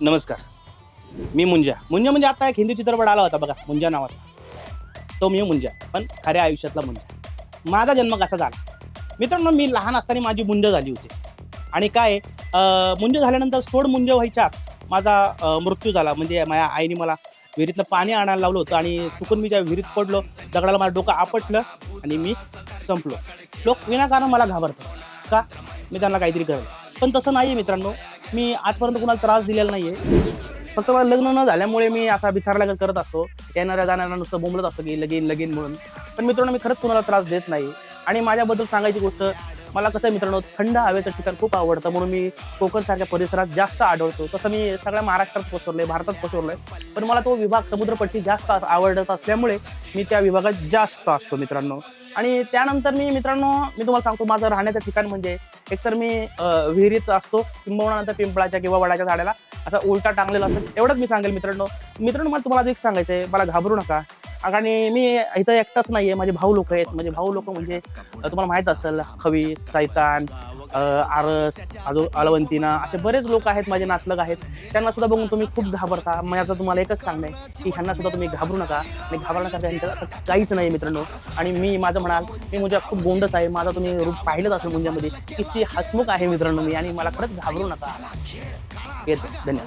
नमस्कार. मी मुंजा. मुंजा म्हणजे आता एक हिंदी चित्रपट आला होता बघा मुंजा नावाचा. तो मी मुंजा पण खऱ्या आयुष्यातला मुंजा. माझा जन्म कसा झाला? मित्रांनो मी लहान असताना माझी मुंज झाली होती. आणि काय मुंज झाल्यानंतर सोड मुंज व्हायच्या माझा मृत्यू झाला. म्हणजे माझ्या आईने मला विहिरीतनं पाणी आणायला लावलं होतं आणि चुकून मी ज्या विहिरीत पडलो दगडाला माझं डोकं आपटलं आणि मी संपलो. लोक विनाकारण मला घाबरतात. का? मी त्यांना काहीतरी करेल. पण तसं नाही आहे मित्रांनो. मी आजपर्यंत कुणाला त्रास दिलेला नाही आहे फक्त मला लग्न न झाल्यामुळे मी असा बिथारला करत असतो. येणाऱ्या जाणाऱ्या नुसतं बोंबलत असतो की लगीन लगीन म्हणून. पण मित्रांनो मी खरंच कुणाला त्रास देत नाही. आणि माझ्याबद्दल सांगायची गोष्ट मला कसं आहे मित्रांनो थंड हवेचं ठिकाण खूप आवडतं. म्हणून मी कोकणसारख्या परिसरात जास्त आढळतो. तसं मी सगळ्या महाराष्ट्रात पसरलोय भारतात पसरलोय. पण मला तो विभाग समुद्रपट्टी जास्त आवडत असल्यामुळे मी त्या विभागात जास्त असतो मित्रांनो. आणि त्यानंतर मी मित्रांनो मी तुम्हाला सांगतो माझं राहण्याचं ठिकाण म्हणजे एकतर मी विहिरीत असतो किंबवणानंतर पिंपळाच्या किंवा वडाच्या झाडाला असा उलटा टांगलेला असतो एवढंच मी सांगेल मित्रांनो. मित्रांनो मला तुम्हाला एक सांगायचं आहे मला घाबरू नका. आणि मी इथं एकटाच नाही आहे माझे भाऊ लोक आहेत. माझे भाऊ लोक म्हणजे तुम्हाला माहीत असेल खवी सैतान आरस अजून अलवंतीना असे बरेच लोक आहेत माझे नातलग आहेत. त्यांना सुद्धा बघून तुम्ही खूप घाबरता. माझं तुम्हाला एकच सांगणं आहे की ह्यांना सुद्धा तुम्ही घाबरू नका. आणि घाबरण्यासारखं ह्यांच्यात असं काहीच नाही मित्रांनो. आणि मी माझं म्हणाल मी म्हणजे खूप गोंडच आहे. माझा तुम्ही रूप पाहिलंच असेल मुंजामध्ये किती हसमुख आहे मित्रांनो मी. आणि मला खरंच घाबरू नका. येते धन्यवाद.